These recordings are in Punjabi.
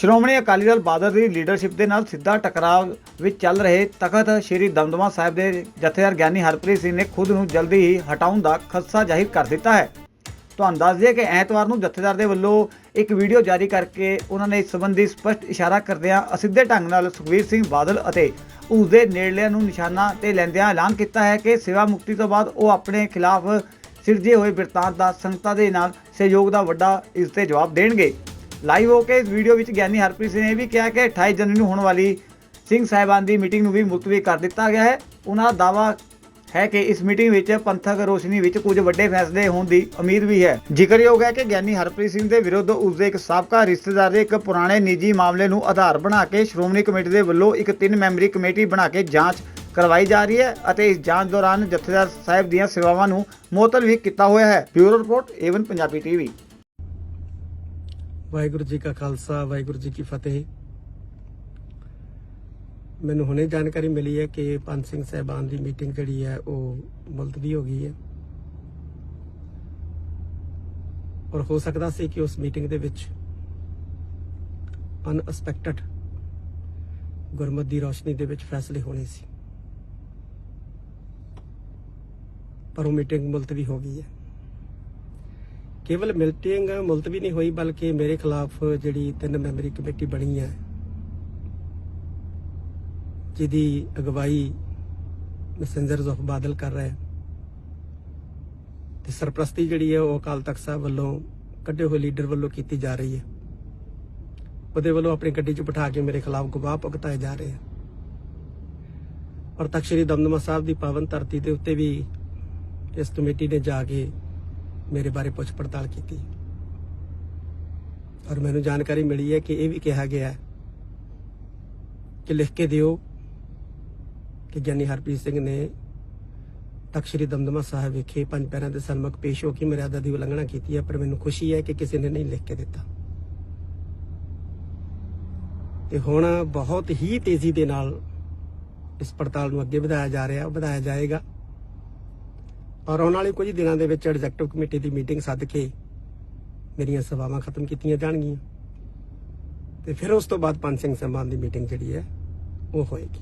ਸ਼੍ਰੋਮਣੀ ਅਕਾਲੀ ਦਲ ਬਾਦਲ ਦੀ ਲੀਡਰਸ਼ਿਪ ਦੇ ਨਾਲ ਸਿੱਧਾ ਟਕਰਾਅ ਵਿੱਚ ਚੱਲ ਰਹੇ ਤਖਤ ਸ੍ਰੀ ਦਮਦਮਾ ਸਾਹਿਬ ਦੇ ਜਥੇਦਾਰ ਗਿਆਨੀ ਹਰਪ੍ਰੀਤ ਸਿੰਘ ਨੇ ਖੁਦ ਨੂੰ ਜਲਦੀ ਹੀ ਹਟਾਉਣ ਦਾ ਖਦਸ਼ਾ ਜ਼ਾਹਿਰ ਕਰ ਦਿੱਤਾ ਹੈ। ਤੁਹਾਨੂੰ ਦੱਸ ਦਈਏ ਕਿ ਐਤਵਾਰ ਨੂੰ ਜਥੇਦਾਰ ਦੇ ਵੱਲੋਂ ਇੱਕ ਵੀਡੀਓ ਜਾਰੀ ਕਰਕੇ ਉਹਨਾਂ ਨੇ ਇਸ ਸੰਬੰਧੀ ਸਪਸ਼ਟ ਇਸ਼ਾਰਾ ਕਰਦਿਆਂ ਅਸਿੱਧੇ ਢੰਗ ਨਾਲ ਸੁਖਬੀਰ ਸਿੰਘ ਬਾਦਲ ਅਤੇ ਉਸ ਦੇ ਨੇੜਲਿਆਂ ਨੂੰ ਨਿਸ਼ਾਨਾ ਤੇ ਲੈਂਦਿਆਂ ਐਲਾਨ ਕੀਤਾ ਹੈ ਕਿ ਸੇਵਾ ਮੁਕਤੀ ਤੋਂ ਬਾਅਦ ਉਹ ਆਪਣੇ ਖਿਲਾਫ ਸਿਰਜੇ ਹੋਏ ਬਿਰਤਾਂਤ ਦਾ ਸੰਗਤਾਂ ਦੇ ਨਾਲ ਸਹਿਯੋਗ ਦਾ ਵੱਡਾ ਇਸ ਤੇ ਜਵਾਬ ਦੇਣਗੇ। ਲਾਈਵ ਹੋ ਕੇ ਇਸ ਵੀਡੀਓ ਵਿੱਚ ਗਿਆਨੀ ਹਰਪ੍ਰੀਤ ਸਿੰਘ ਨੇ ਇਹ ਵੀ ਕਿਹਾ ਕਿ 28 ਜਨਵਰੀ ਨੂੰ ਹੋਣ ਵਾਲੀ ਸਿੰਘ ਸਾਹਿਬਾਨ ਦੀ ਮੀਟਿੰਗ ਨੂੰ ਵੀ ਮੁਲਤਵੀ ਕਰ ਦਿੱਤਾ ਗਿਆ ਹੈ। ਉਹਨਾਂ ਦਾ ਦਾਅਵਾ ਹੈ ਕਿ ਇਸ ਮੀਟਿੰਗ ਵਿੱਚ ਪੰਥਕ ਰੋਸ਼ਨੀ ਵਿੱਚ ਕੁਝ ਵੱਡੇ ਫੈਸਲੇ ਹੋਣ ਦੀ ਉਮੀਦ ਵੀ ਹੈ। ਜ਼ਿਕਰਯੋਗ ਹੈ ਕਿ ਗਿਆਨੀ ਹਰਪ੍ਰੀਤ ਸਿੰਘ ਦੇ ਵਿਰੁੱਧ ਉਸ ਦੇ ਇੱਕ ਸਾਬਕਾ ਰਿਸ਼ਤੇਦਾਰ ਦੇ ਇੱਕ ਪੁਰਾਣੇ ਨਿੱਜੀ ਮਾਮਲੇ ਨੂੰ ਆਧਾਰ ਬਣਾ ਕੇ ਸ਼੍ਰੋਮਣੀ ਕਮੇਟੀ ਦੇ ਵੱਲੋਂ ਇੱਕ ਤਿੰਨ ਮੈਂਬਰੀ ਕਮੇਟੀ ਬਣਾ ਕੇ ਜਾਂਚ ਕਰਵਾਈ ਜਾ ਰਹੀ ਹੈ ਅਤੇ ਇਸ ਜਾਂਚ ਦੌਰਾਨ ਜਥੇਦਾਰ ਸਾਹਿਬ ਦੀਆਂ ਸੇਵਾਵਾਂ ਨੂੰ ਮੁਅੱਤਲ ਵੀ ਕੀਤਾ ਹੋਇਆ ਹੈ। Bureau report, Avon Punjabi TV. Waheguru ji ਕਾ ਖਾਲਸਾ, ਵਾਹਿਗੁਰੂ ਜੀ ਕੀ ਫਤਿਹ। ਮੈਨੂੰ ਹੁਣੇ ਜਾਣਕਾਰੀ ਮਿਲੀ ਹੈ ਕਿ ਪੰਜ ਸਿੰਘ ਸਹਿਬਾਨ ਦੀ ਮੀਟਿੰਗ ਜਿਹੜੀ ਹੈ, ਉਹ ਮੁਲਤਵੀ ਹੋ ਗਈ ਹੈ। ਔਰ ਹੋ ਸਕਦਾ ਸੀ ਕਿ ਉਸ ਮੀਟਿੰਗ ਦੇ ਵਿੱਚ ਅਨਐਕਸਪੈਕਟਡ ਗੁਰਮਤ ਦੀ ਰੋਸ਼ਨੀ ਦੇ ਵਿੱਚ ਫੈਸਲੇ ਹੋਣੇ ਸੀ। ਪਰ ਉਹ ਮੀਟਿੰਗ ਮੁਲਤਵੀ ਹੋ ਗਈ ਹੈ। ਕੇਵਲ ਮੀਟਿੰਗ ਮੁਲਤਵੀ ਨਹੀਂ ਹੋਈ, ਬਲਕਿ ਮੇਰੇ ਖਿਲਾਫ ਜਿਹੜੀ ਤਿੰਨ ਮੈਂਬਰੀ ਕਮੇਟੀ ਬਣੀ ਹੈ, ਜਿਹਦੀ ਅਗਵਾਈ ਮੈਸੇਂਜਰਸ ਆਫ ਬਾਦਲ ਕਰ ਰਿਹਾ ਤੇ ਸਰਪ੍ਰਸਤੀ ਜਿਹੜੀ ਹੈ, ਉਹ ਅਕਾਲ ਤਖਤ ਸਾਹਿਬ ਵੱਲੋਂ ਕੱਢੇ ਹੋਏ ਲੀਡਰ ਵੱਲੋਂ ਕੀਤੀ ਜਾ ਰਹੀ ਹੈ। ਉਹਦੇ ਵੱਲੋਂ ਆਪਣੀ ਗੱਡੀ 'ਚ ਬਿਠਾ ਕੇ ਮੇਰੇ ਖਿਲਾਫ ਗਵਾਹ ਭੁਗਤਾਏ ਜਾ ਰਹੇ ਆ ਔਰ ਤਖਤ ਸ੍ਰੀ ਦਮਦਮਾ ਸਾਹਿਬ ਦੀ ਪਾਵਨ ਧਰਤੀ ਦੇ ਉੱਤੇ ਵੀ ਇਸ ਕਮੇਟੀ ਨੇ ਜਾ ਕੇ ਮੇਰੇ ਬਾਰੇ ਪੁੱਛ ਪੜਤਾਲ ਕੀਤੀ। ਔਰ ਮੈਨੂੰ ਜਾਣਕਾਰੀ ਮਿਲੀ ਹੈ ਕਿ ਇਹ ਵੀ ਕਿਹਾ ਗਿਆ ਹੈ ਕਿ ਲਿਖ ਕੇ ਦਿਓ ਕਿ ਗਿਆਨੀ ਹਰਪ੍ਰੀਤ ਸਿੰਘ ਨੇ ਤਖ਼ਤ ਸ੍ਰੀ ਦਮਦਮਾ ਸਾਹਿਬ ਵਿਖੇ ਪੰਜ ਪੈਰਾਂ ਦੇ ਸਨਮੁਖ ਪੇਸ਼ ਹੋ ਕੇ ਮਰਿਆਦਾ ਦੀ ਉਲੰਘਣਾ ਕੀਤੀ ਹੈ, ਪਰ ਮੈਨੂੰ ਖੁਸ਼ੀ ਹੈ ਕਿ ਕਿਸੇ ਨੇ ਨਹੀਂ ਲਿਖ ਕੇ ਦਿੱਤਾ। ਤੇ ਹੁਣ ਬਹੁਤ ਹੀ ਤੇਜ਼ੀ ਦੇ ਨਾਲ ਇਸ ਪੜਤਾਲ ਨੂੰ ਅੱਗੇ ਵਧਾਇਆ ਜਾ ਰਿਹਾ, ਵਧਾਇਆ ਜਾਏਗਾ। ਔਰ ਆਉਣ ਵਾਲੇ ਕੁਝ ਦਿਨਾਂ ਦੇ ਵਿੱਚ ਐਗਜ਼ੈਕਟਿਵ ਕਮੇਟੀ ਦੀ ਮੀਟਿੰਗ ਸੱਦ ਕੇ ਮੇਰੀਆਂ ਸੇਵਾਵਾਂ ਖਤਮ ਕੀਤੀਆਂ ਜਾਣਗੀਆਂ। ਤੇ ਫਿਰ ਉਸ ਤੋਂ ਬਾਅਦ ਪੰਜ ਸਿੰਘ ਸਮਾਨ ਦੀ ਮੀਟਿੰਗ ਜਿਹੜੀ ਹੈ, ਉਹ ਹੋਏਗੀ।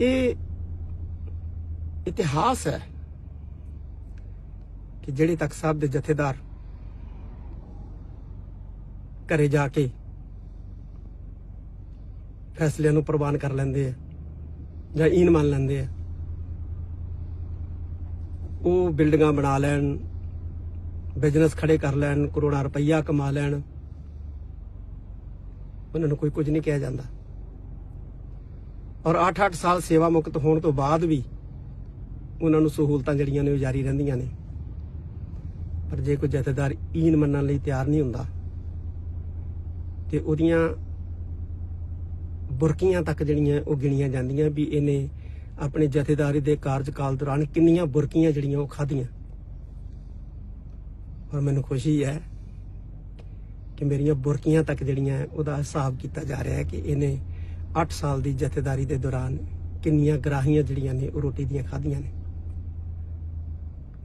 ਇਹ ਇਤਿਹਾਸ ਹੈ ਕਿ ਜਿਹੜੇ ਤਖਤ ਸਾਹਿਬ ਦੇ ਜਥੇਦਾਰ ਘਰੇ ਜਾ ਕੇ ਫੈਸਲਿਆਂ ਨੂੰ ਪ੍ਰਵਾਨ ਕਰ ਲੈਂਦੇ ਆ ਜਾਂ ਈਨ ਮੰਨ ਲੈਂਦੇ ਆ ਉਹ ਬਿਲਡਿੰਗਾਂ ਬਣਾ ਲੈਣ ਬਿਜ਼ਨਸ ਖੜੇ ਕਰ ਲੈਣ, ਕਰੋੜਾਂ ਰੁਪਈਆ ਕਮਾ ਲੈਣ। ਉਹਨਾਂ ਨੂੰ ਕੋਈ ਕੁਝ ਨਹੀਂ ਕਿਹਾ ਜਾਂਦਾ। ਔਰ 8-8 ਸਾਲ ਸੇਵਾ ਮੁਕਤ ਹੋਣ ਤੋਂ ਬਾਅਦ ਵੀ ਉਹਨਾਂ ਨੂੰ ਸਹੂਲਤਾਂ ਜਿਹੜੀਆਂ ਨੇ ਉਹ ਜਾਰੀ ਰਹਿੰਦੀਆਂ ਨੇ। ਪਰ ਜੇ ਕੋਈ ਜਥੇਦਾਰ ਈਨ ਮੰਨਣ ਲਈ ਤਿਆਰ ਨਹੀਂ ਹੁੰਦਾ, ਤੇ ਉਹਦੀਆਂ ਬੁਰਕੀਆਂ ਤੱਕ ਜਿਹੜੀਆਂ ਉਹ ਗਿਣੀਆਂ ਜਾਂਦੀਆਂ ਵੀ ਇਹਨੇ ਆਪਣੇ ਜਥੇਦਾਰੀ ਦੇ ਕਾਰਜਕਾਲ ਦੌਰਾਨ ਕਿੰਨੀਆਂ ਬੁਰਕੀਆਂ ਜਿਹੜੀਆਂ ਉਹ ਖਾਧੀਆਂ। ਔਰ ਮੈਨੂੰ ਖੁਸ਼ੀ ਹੈ ਕਿ ਮੇਰੀਆਂ ਬੁਰਕੀਆਂ ਤੱਕ ਜਿਹੜੀਆਂ ਉਹਦਾ ਹਿਸਾਬ ਕੀਤਾ ਜਾ ਰਿਹਾ ਹੈ ਕਿ ਇਹਨੇ 8 ਸਾਲ ਦੀ ਜਥੇਦਾਰੀ ਦੇ ਦੌਰਾਨ ਕਿੰਨੀਆਂ ਗਰਾਹੀਆਂ ਜਿਹੜੀਆਂ ਨੇ, ਉਹ ਰੋਟੀ ਦੀਆਂ ਖਾਧੀਆਂ ਨੇ।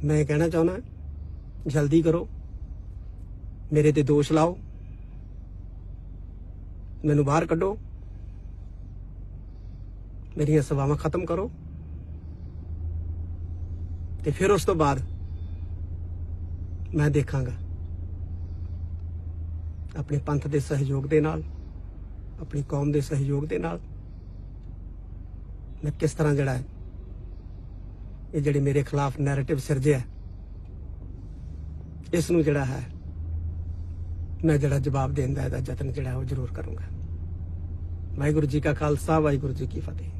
ਮੈਂ ਕਹਿਣਾ ਚਾਹੁੰਦਾ ਜਲਦੀ ਕਰੋ। ਮੇਰੇ ਤੇ ਦੋਸ਼ ਲਾਓ। ਮੈਨੂੰ ਬਾਹਰ ਕੱਢੋ। ਮੇਰੀਆਂ ਸੇਵਾਵਾਂ ਖਤਮ ਕਰੋ। ਤੇ ਫਿਰ ਉਸ ਤੋਂ ਬਾਅਦ ਮੈਂ ਦੇਖਾਂਗਾ ਆਪਣੇ ਪੰਥ ਦੇ ਸਹਿਯੋਗ ਦੇ ਨਾਲ, ਆਪਣੀ ਕੌਮ ਦੇ ਸਹਿਯੋਗ ਦੇ ਨਾਲ ਮੈਂ ਕਿਸ ਤਰ੍ਹਾਂ ਜਿਹੜਾ ਹੈ, ਇਹ ਜਿਹੜੇ ਮੇਰੇ ਖਿਲਾਫ ਨੈਰੇਟਿਵ ਸਿਰਜਿਆ ਇਸ ਨੂੰ ਜਿਹੜਾ ਹੈ, ਮੈਂ ਜਿਹੜਾ ਜਵਾਬ ਦੇਣ ਦਾ ਇਹਦਾ ਯਤਨ ਜਿਹੜਾ ਉਹ ਜ਼ਰੂਰ ਕਰੂੰਗਾ। ਵਾਹਿਗੁਰੂ ਜੀ ਕਾ ਖਾਲਸਾ, ਵਾਹਿਗੁਰੂ ਜੀ ਕੀ ਫਤਿਹ।